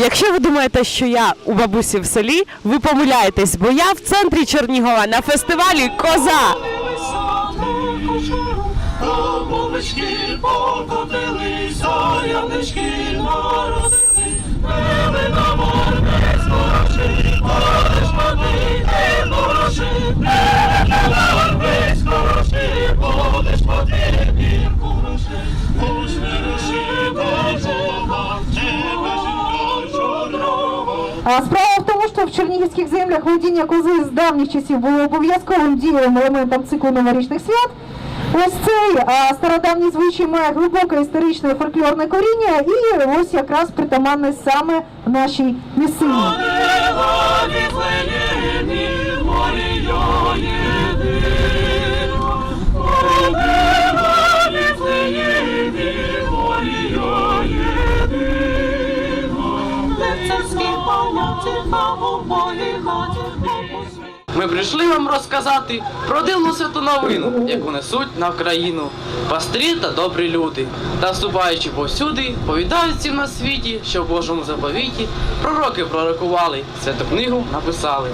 Якщо ви думаєте, що я у бабусі в селі, ви помиляєтесь, бо я в центрі Чернігова на фестивалі Коза. Бабочки покотилися, янички справа в тому, що в чернігівських землях володіння кози з давніх часів було обов'язковим дієвим елементом циклу новорічних свят. Ось цей стародавній звичай має глибоке історичне фольклорне коріння і ось якраз притаманне саме нашій місцині. Ми прийшли вам розказати про дивну святу новину, яку несуть на Україну. Пастрі та добрі люди. Та вступаючи повсюди, повідають всім на світі, що в Божому заповіті пророки пророкували, святу книгу написали.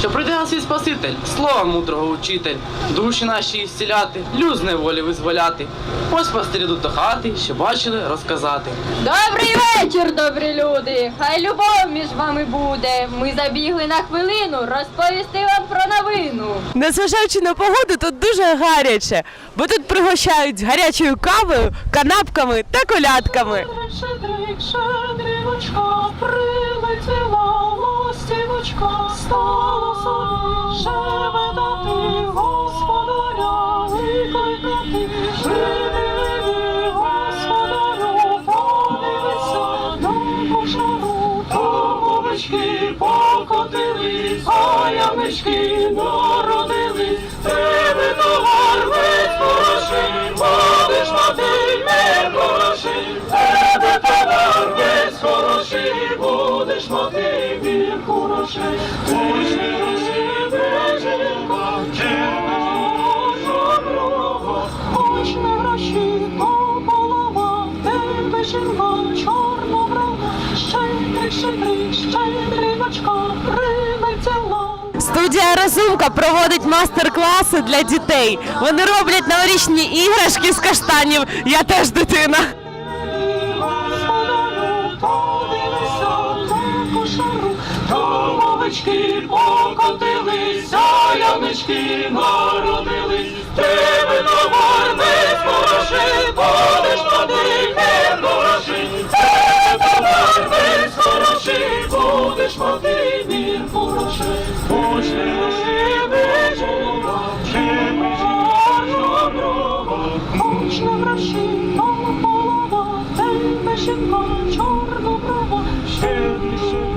Що прийде на свій Спаситель, слова мудрого учитель, душі наші ісціляти, люд з неволі визволяти. Ось пастирі до хати, що бачили розказати. Добрий вечір, добрі люди! Хай любов між вами буде. Ми забігли на хвилину розповісти вам про новину. Незважаючи на погоду, тут дуже гаряче, бо тут пригощають гарячою кавою, канапками та колядками. Щедрик, щедрівочка, прилетіла ластівочка, стала овечки покотились, а ямички народились, тебе товар весь хороший, будеш мати не хороший, тебе товар весь хороший, будеш мати він хороший, ось не розсіде жінка, тебе жодного, хоч не гроші, то полова, тебе жінка чорноброва, Студія Розумка проводить мастер-класи для дітей. Вони роблять новорічні іграшки з каштанів. Я теж дитина. Господарю, подивися на кошару, там овечки покотилися, янички народились, тебе товар хоч не гроші, то полова, тебе жінка чорноброва, щедрі, щедрі,